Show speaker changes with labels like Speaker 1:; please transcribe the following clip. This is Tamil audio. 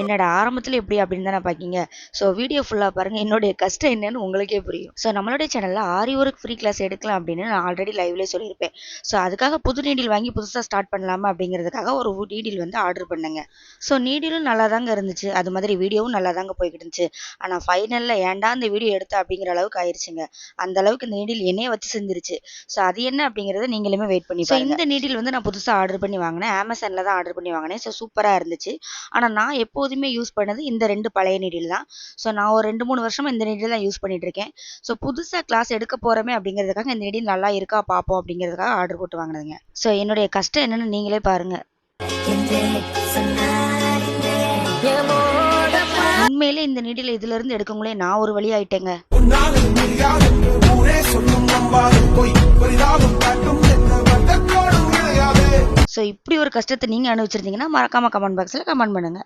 Speaker 1: என்னோட ஆரம்பத்தில் எப்படி அப்படின்னு தானே பார்க்கிங்க ஸோ வீடியோ ஃபுல்லாக பாருங்கள் என்னுடைய கஷ்டம் என்னன்னு உங்களுக்கே புரியும். ஸோ நம்மளுடைய சேனலில் ஆரி ஒர்க் ஃப்ரீ கிளாஸ் எடுக்கலாம் அப்படின்னு நான் ஆல்ரெடி லைவ்லேயே சொல்லியிருப்பேன். ஸோ அதுக்காக புது நீடில் வாங்கி புதுசாக ஸ்டார்ட் பண்ணலாமா அப்படிங்கிறதுக்காக ஒரு நீடில் வந்து ஆர்டர் பண்ணேங்க. ஸோ நீடிலும் நல்லா தாங்க இருந்துச்சு. அது மாதிரி வீடியோவும் நல்லா தாங்க போய்கிட்டு இருந்துச்சு. ஆனால் ஃபைனலில் ஏன்டா இந்த வீடியோ எடுத்த அப்படிங்கிற அளவுக்கு ஆயிடுச்சுங்க அந்த அளவுக்கு இந்த நீடில் என்னைய வச்சு செஞ்சிருச்சு ஸோ அது என்ன அப்படிங்கிறத நீங்களுமே வெயிட் பண்ணி ஸோ இந்த நீடில் வந்து நான் புதுசாக ஆர்டர் பண்ணி வாங்கினேன். அமேசானில் தான் ஆர்டர் பண்ணி வாங்கினேன். ஸோ சூப்பராக இருந்துச்சு. ஆனால் நான் எப்போதுமே யூஸ் பண்ணது இந்த ரெண்டு பழைய நீடில் தான். ஸோ நான் ஒரு ரெண்டு மூணு வருஷமாக இந்த நீடில் தான் யூஸ் பண்ணிட்டு இருக்கேன். ஸோ புதுசாக கிளாஸ் எடுக்க போகிறோமே அப்படிங்கிறதுக்காக இந்த நீடில் நல்லா இருக்கா பார்ப்போம் அப்படிங்கிறதுக்காக ஆர்டர் போட்டு வாங்கினதுங்க. ஸோ என்னுடைய கஷ்டம் என்னன்னு நீங்களே பாருங்க. உண்மையிலே இந்த நீடில் இதுல இருந்து எடுக்கங்களே நான் ஒரு வழி ஆயிட்டேங்க. ஸோ இப்படி ஒரு கஷ்டத்தை நீங்கள் அனுபவிச்சிருந்தீங்கன்னா மறக்காம கமெண்ட் பாக்ஸில் கமெண்ட் பண்ணுங்க.